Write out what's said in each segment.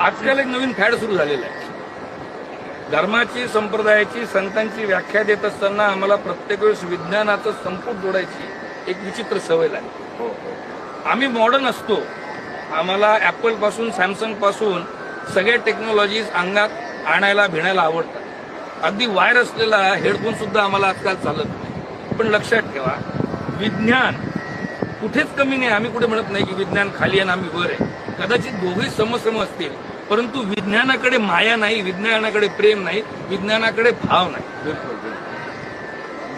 आजकाल एक नवीन फॅड सुरू झालेलं आहे. धर्माची संप्रदायाची संतांची व्याख्या देत असताना आम्हाला प्रत्येक वेळेस विज्ञानाचं संपुट जोडायची एक विचित्र सवय लागली. आम्ही मॉडर्न असतो. आम्हाला ऍपलपासून सॅमसंगपासून सगळ्या टेक्नॉलॉजीज अंगात आणायला भिणायला आवडतात. अगदी वायर असलेला हेडफोन सुद्धा आम्हाला आजकाल चालत नाही. पण लक्षात ठेवा विज्ञान कुठेच कमी नाही. आम्ही कुठे म्हणत नाही की विज्ञान खाली आहे आणि आम्ही वर आहे. कदाचित दोघे समसम असतील. परंतु विज्ञानाकडे माया नाही विज्ञानाकडे प्रेम नाही विज्ञानाकडे भाव नाही.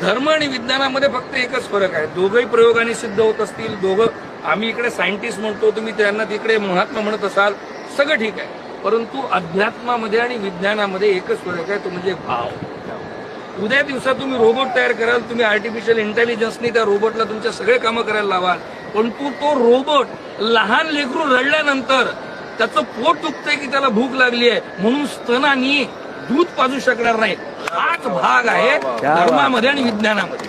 धर्म आणि विज्ञानामध्ये फक्त एकच फरक आहे. दोघंही प्रयोगाने सिद्ध होत असतील दोघं आम्ही इकडे सायंटिस्ट म्हणतो तुम्ही त्यांना तिकडे महात्मा म्हणत असाल सगळं ठीक आहे. परंतु अध्यात्मामध्ये आणि विज्ञानामध्ये एकच फरक आहे तो म्हणजे भाव. उद्या दिवसात तुम्ही रोबोट तयार कराल तुम्ही आर्टिफिशियल इंटेलिजन्सनी त्या रोबोटला तुमच्या सगळे कामं करायला लावाल. परंतु तो रोबोट लहान लेकरू रडल्यानंतर त्याचं पोट दुखतंय की त्याला भूक लागली आहे. म्हणून स्तनानी दूध पाजू शकणार नाही. हाच भाग आहे धर्मामध्ये आणि विज्ञानामध्ये.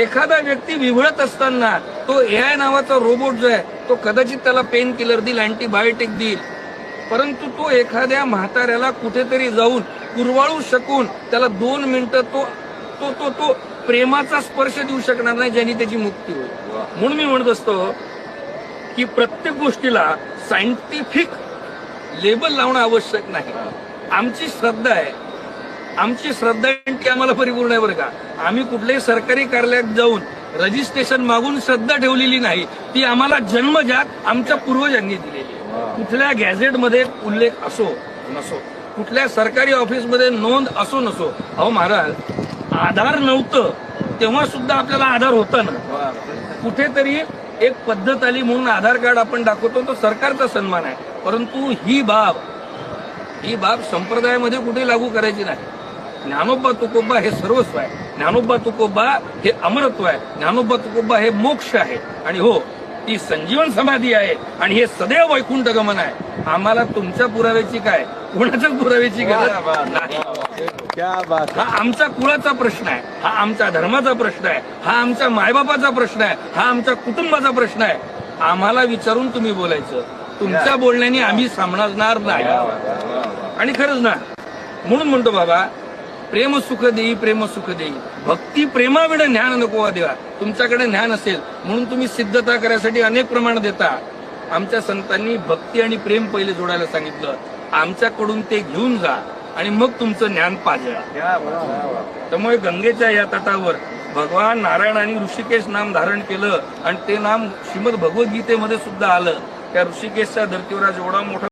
एखादा व्यक्ती विवळत असताना तो एआय नावाचा रोबोट जो आहे तो कदाचित त्याला पेन किलर देईल अँटीबायोटिक देईल. परंतु तो एखाद्या म्हाताऱ्याला कुठेतरी जाऊन कुरवाळू शकून त्याला दोन मिनिटं तो तो तो तो प्रेमाचा स्पर्श देऊ शकणार नाही ज्यांनी त्याची मुक्ती होईल. म्हणून मी म्हणत असतो की प्रत्येक गोष्टीला सायंटिफिक लेबल लावणं आवश्यक नाही. आमची श्रद्धा आहे. आमची श्रद्धा आहे ती आम्हाला परिपूर्ण आहे बरं का. आम्ही कुठल्याही सरकारी कार्यालयात जाऊन रजिस्ट्रेशन मागून श्रद्धा ठेवलेली नाही. ती आम्हाला जन्मजात आमच्या पूर्वजांनी दिलेली कुठल्या गॅझेटमध्ये उल्लेख असो नसो. कुठल्या सरकारी ऑफिसमध्ये नोंद असो नसो. अहो महाराज आधार नव्हतं. तेव्हा सुद्धा आपल्याला आधार होता ना. कुठेतरी एक पद्धत आली म्हणून आधार कार्ड आपण दाखवतो तो सरकारचा सन्मान आहे. परंतु ही बाब ही बाब संप्रदायामध्ये कुठे लागू करायची नाही. ज्ञानोबा तुकोबा हे सर्वस्व आहे. ज्ञानोबा तुकोबा हे अमरत्व आहे. ज्ञानोबा तुकोबा हे मोक्ष आहे. आणि हो ती संजीवन समाधी आहे आणि हे सदैव वैकुंठ गमन आहे. आम्हाला तुमच्या पुराव्याची काय? कोणाच्याच पुराव्याची गरज? नाही. क्या बात हा आमचा कुळाचा प्रश्न आहे. हा आमच्या धर्माचा प्रश्न आहे. हा आमच्या मायबापाचा प्रश्न आहे. हा आमच्या कुटुंबाचा प्रश्न आहे. आम्हाला विचारून तुम्ही बोलायचं. तुमच्या बोलण्याने आम्ही समजणार नाही. आणि खरंच ना म्हणून म्हणतो बाबा प्रेम सुख देई प्रेम सुख देई. भक्ती प्रेमाविड ज्ञान नको हो देवा. तुमच्याकडे ज्ञान असेल म्हणून तुम्ही सिद्धता करायसाठी अनेक प्रमाण देता. आमच्या संतांनी भक्ती आणि प्रेम पहिले जोडायला सांगितलं. आमच्याकडून ते घेऊन जा आणि मग तुमचं ज्ञान पाजळा. त्यामुळे गंगेच्या या तटावर भगवान नारायणाने ऋषिकेश नाम धारण केलं आणि ते नाम श्रीमद भगवद्गीतेमध्ये सुद्धा आलं. त्या ऋषिकेशच्या धर्तीवर आज एवढा मोठा